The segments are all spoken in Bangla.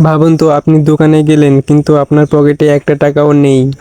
ভাবুন তো, আপনি দোকানে গেলেন, কিন্তু আপনার পকেটে একটা টাকাও নেই।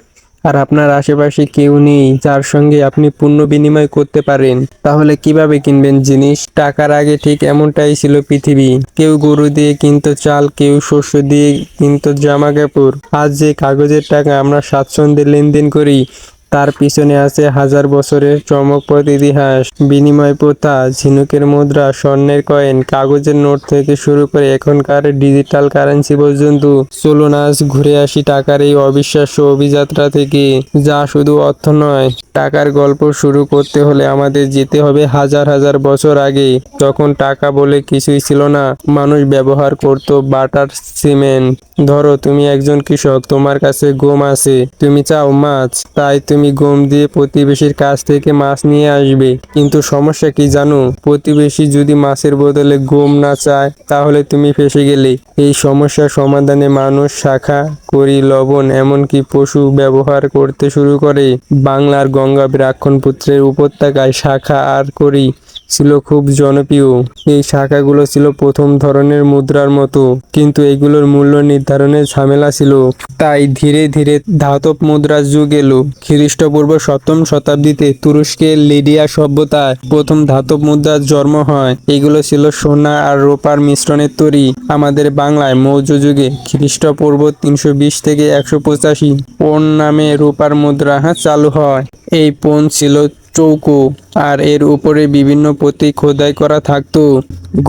আর আপনার আশেপাশে কেউ নেই, যার সঙ্গে আপনি পণ্য বিনিময় করতে পারেন। তাহলে কীভাবে কিনবেন জিনিস? টাকার আগে ঠিক এমনটাই ছিল পৃথিবী। কেউ গরু দিয়ে কিনতো চাল, কেউ শস্য দিয়ে কিনতো জামা কাপড়। আজ যে কাগজের টাকা আমরা স্বাচ্ছন্দ্যে লেনদেন করি তার পিছনে আছে হাজার বছরের চমকপ্রদ ইতিহাস, বিনিময় প্রথা, ঝিনুকের মুদ্রা, স্বর্ণের কয়েন, কাগজের নোট থেকে শুরু করে এখনকার ডিজিটাল কারেন্সি পর্যন্ত। চলুন আজ ঘুরে আসি টাকার এই অবিশ্বাস্য অভিযাত্রা থেকে, যা শুধু অর্থ নয়, টাকার গল্প শুরু করতে হলে আমাদের যেতে হবে হাজার হাজার বছর আগে। তখন টাকা বলে কিছুই ছিল না, মানুষ ব্যবহার করত বাটার সিমেন্ট। ধরো, তুমি একজন কৃষক, তোমার কাছে গম আছে, তুমি চাও মাছ, তাই তুমি গম দিয়ে প্রতিবেশীর কাছ থেকে মাছ নিয়ে আসবে। কিন্তু সমস্যা কি জানো? প্রতিবেশী যদি মাছের বদলে গম না চায়, তাহলে তুমি ফেসে গেলে। এই সমস্যা সমাধানে মানুষ শাখা, করি, লবণ, এমনকি পশু ব্যবহার করতে শুরু করে। বাংলার গঙ্গা ব্রাক্ষণপুত্রের উপত্যকায় শাখা আর করি ছিল খুব জনপ্রিয়। এই শাখাগুলো ছিল প্রথম ধরনের মুদ্রার মতো, কিন্তু এগুলোর মূল্য নির্ধারণে ঝামেলা ছিল। তাই ধীরে ধীরে ধাতব মুদ্রার যুগ এলো। খ্রিস্টপূর্ব সপ্তম শতাব্দীতে তুরস্কের লিডিয়া সভ্যতায় প্রথম ধাতব মুদ্রার জন্ম হয়। এগুলো ছিল সোনা আর রোপার মিশ্রণের তৈরি। আমাদের বাংলায় মৌর্য যুগে খ্রিস্টপূর্ব তিনশো বিশ থেকে একশো পঁচাশি পণ নামে রোপার মুদ্রা চালু হয়। এই পণ ছিল চৌকো, আর এর উপরে বিভিন্ন প্রতীক খোদাই করা থাকতো।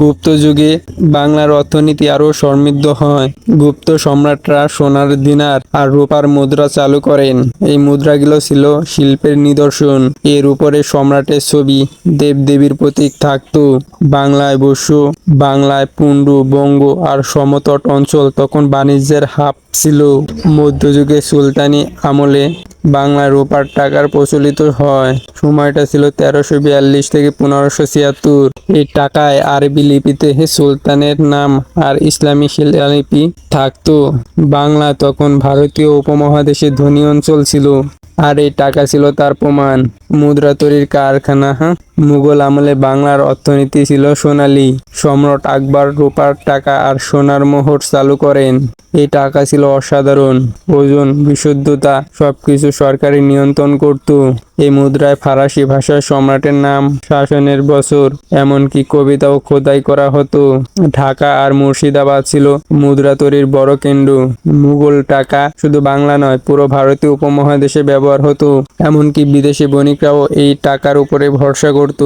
গুপ্ত যুগে বাংলার অর্থনীতি আরও সমৃদ্ধ হয়। গুপ্ত সম্রাটরা সোনার দিনার আর রূপার মুদ্রা চালু করেন। এই মুদ্রাগুলো ছিল শিল্পের নিদর্শন। এর উপরে সম্রাটের ছবি, দেবদেবীর প্রতীক থাকতো। বাংলায় বস্য বাংলায় পুণ্ডু, বঙ্গ আর সমতট অঞ্চল তখন বাণিজ্যের হাব ছিল। মধ্যযুগে সুলতানি আমলে বাংলায় রূপার টাকার প্রচলিত হয়। সময়টা ছিল তেরোশো বিয়াল্লিশ থেকে পনেরোশো ছিয়াত্তর। এই টাকায় আরবি লিপিতে সুলতানের নাম আর ইসলামী শিলালিপি থাকত। বাংলা তখন ভারতীয় উপমহাদেশের ধনী অঞ্চল ছিল। আর এই টাকা ছিল তার প্রমাণ। মুদ্রা তৈরির কারখানা হ্যাঁ? মুঘল আমলে বাংলার অর্থনীতি ছিল সোনালী। সম্রাট আকবর রূপার টাকা আর সোনার মোহর চালু করেন। এই টাকা ছিল অসাধারণ। ওজন, বিশুদ্ধতা সবকিছু সরকারি নিয়ন্ত্রণ করত। এই মুদ্রায় ফারাসি ভাষায় সম্রাটের নাম শাসনের বছর, এমনকি কবিতাও খোদাই করা হতো। ঢাকা আর মুর্শিদাবাদ ছিল মুদ্রা তৈরির বড় কেন্দ্র। মুঘল টাকা শুধু বাংলা নয়, পুরো ভারতীয় উপমহাদেশে ব্যবহার হতো। এমনকি বিদেশি বণিকরাও এই টাকার উপরে ভরসা করত।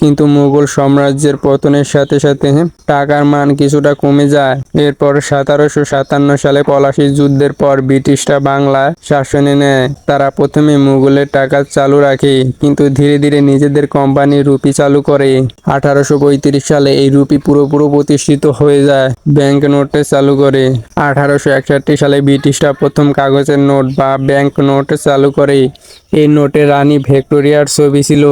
কিন্তু মুঘল সাম্রাজ্যের পতনের সাথে সাথে টাকার মান কিছুটা কমে যায়। এরপর সতেরোশো সাতান্ন সালে পলাশী যুদ্ধের পর ব্রিটিশরা বাংলায় শাসনে নেয়। তারা প্রথমে মুঘলের টাকা চালু রাখে, কিন্তু ধীরে ধীরে নিজেদের কোম্পানি রুপি চালু করে। আঠারোশো পঁয়ত্রিশ সালে এই রুপি পুরোপুরি প্রতিষ্ঠিত হয়ে যায়, ব্যাংক নোটে চালু করে। আঠারোশো একষট্টি সালে ব্রিটিশরা প্রথম কাগজের নোট বা ব্যাংক নোট চালু করে। এই নোটে রানী ভিক্টোরিয়ার ছবি ছিল।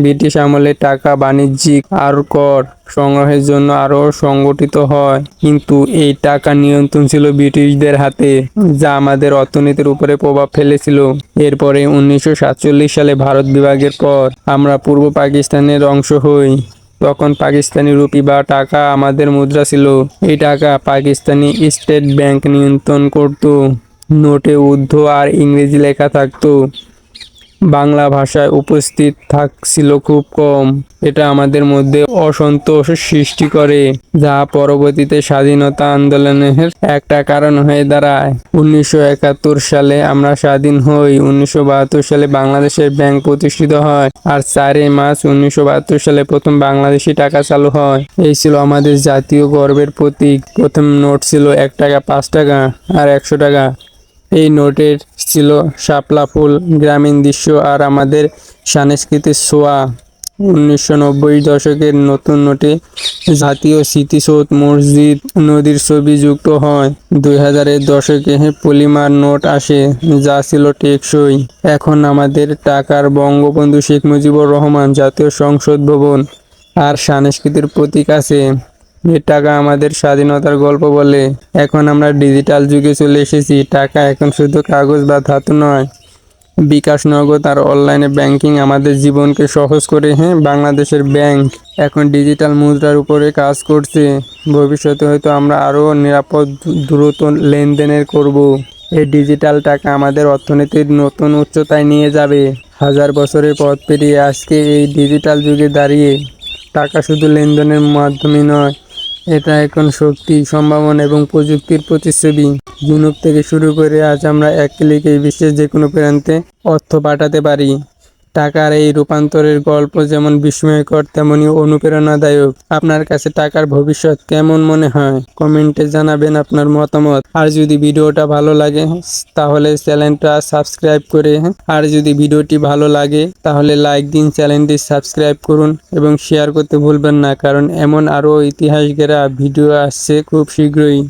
ব্রিটিশ আমলে টাকা বাণিজ্যিক আর কর সংগ্রহের জন্য আরও সংগঠিত হয়। কিন্তু এই টাকা নিয়ন্ত্রণ ছিল ব্রিটিশদের হাতে, যা আমাদের অর্থনীতির উপরে প্রভাব ফেলেছিল। এরপরে উনিশশো সাতচল্লিশ সালে ভারত বিভাগের পর আমরা পূর্ব পাকিস্তানের অংশ হই। তখন পাকিস্তানি রুপি বা টাকা আমাদের মুদ্রা ছিল। এই টাকা পাকিস্তানি স্টেট ব্যাংক নিয়ন্ত্রণ করত। নোটে উর্দু আর ইংরেজি লেখা থাকতো। বাংলা ভাষায় উপস্থিত থাকছিল খুব কম। এটা আমাদের মধ্যে অসন্তোষ সৃষ্টি করে, যা পরবর্তীতে স্বাধীনতা আন্দোলনের একটা কারণ হয়ে দাঁড়ায়। উনিশশো একাত্তর সালে আমরা স্বাধীন হই, উনিশশো বাহাত্তর সালে বাংলাদেশের ব্যাংক প্রতিষ্ঠিত হয়, আর চারই মার্চ উনিশশো বাহাত্তর সালে প্রথম বাংলাদেশি টাকা চালু হয়। এই ছিল আমাদের জাতীয় গর্বের প্রতীক। প্রথম নোট ছিল এক টাকা, পাঁচ টাকা, আর একশো টাকা। এই নোটের ছিল শাপলা ফুল, গ্রামীণ দৃশ্য আর আমাদের সাংস্কৃতিক ছোঁয়া। উনিশশো নব্বই দশকের নতুন নোটে জাতীয় স্মৃতিসৌধ মসজিদ নদীর ছবি যুক্ত হয়। দুই হাজারের দশকে পলিমার নোট আসে, যা ছিল টেকসই। এখন আমাদের টাকার বঙ্গবন্ধু শেখ মুজিবুর রহমান জাতীয় সংসদ ভবন আর সংস্কৃতির প্রতীক আছে। টাকা আমাদের স্বাধীনতার গল্প বলে, এখন আমরা ডিজিটাল যুগে চলে এসেছি। টাকা এখন শুধু কাগজ বা ধাতু নয়, বিকাশ নগদ আর অনলাইনে ব্যাংকিং আমাদের জীবনকে সহজ করে। হ্যাঁ বাংলাদেশের ব্যাংক এখন ডিজিটাল মুদ্রার উপরে কাজ করছে। ভবিষ্যতে হয়তো আমরা আরও নিরাপদ, দ্রুত লেনদেনের করব। এই ডিজিটাল টাকা আমাদের অর্থনীতির নতুন উচ্চতায় নিয়ে যাবে। হাজার বছরের পথ পেরিয়ে আজকে এই ডিজিটাল যুগে দাঁড়িয়ে টাকা শুধু লেনদেনের মাধ্যমে নয় এটা এখন শক্তি, সম্ভাবনা এবং প্রযুক্তির প্রতিচ্ছবি। জুনুক থেকে শুরু করে আজ আমরা এক ক্লিকে বিশ্বের যে কোনো প্রান্তে অর্থ পাঠাতে পারি। টাকার এই রূপান্তরের গল্প যেমন বিস্ময়কর, তেমনি অনুপ্রেরণাদায়ক। আপনার কাছে টাকার ভবিষ্যৎ কেমন মনে হয়? কমেন্টে জানাবেন আপনার মতামত। আর যদি ভিডিওটা ভালো লাগে, তাহলে চ্যানেলটা সাবস্ক্রাইব করে আর যদি ভিডিওটি ভালো লাগে, তাহলে লাইক দিন, চ্যানেলটি সাবস্ক্রাইব করুন এবং শেয়ার করতে ভুলবেন না, কারণ এমন আরও ইতিহাস ঘেরা ভিডিও আসছে খুব শীঘ্রই।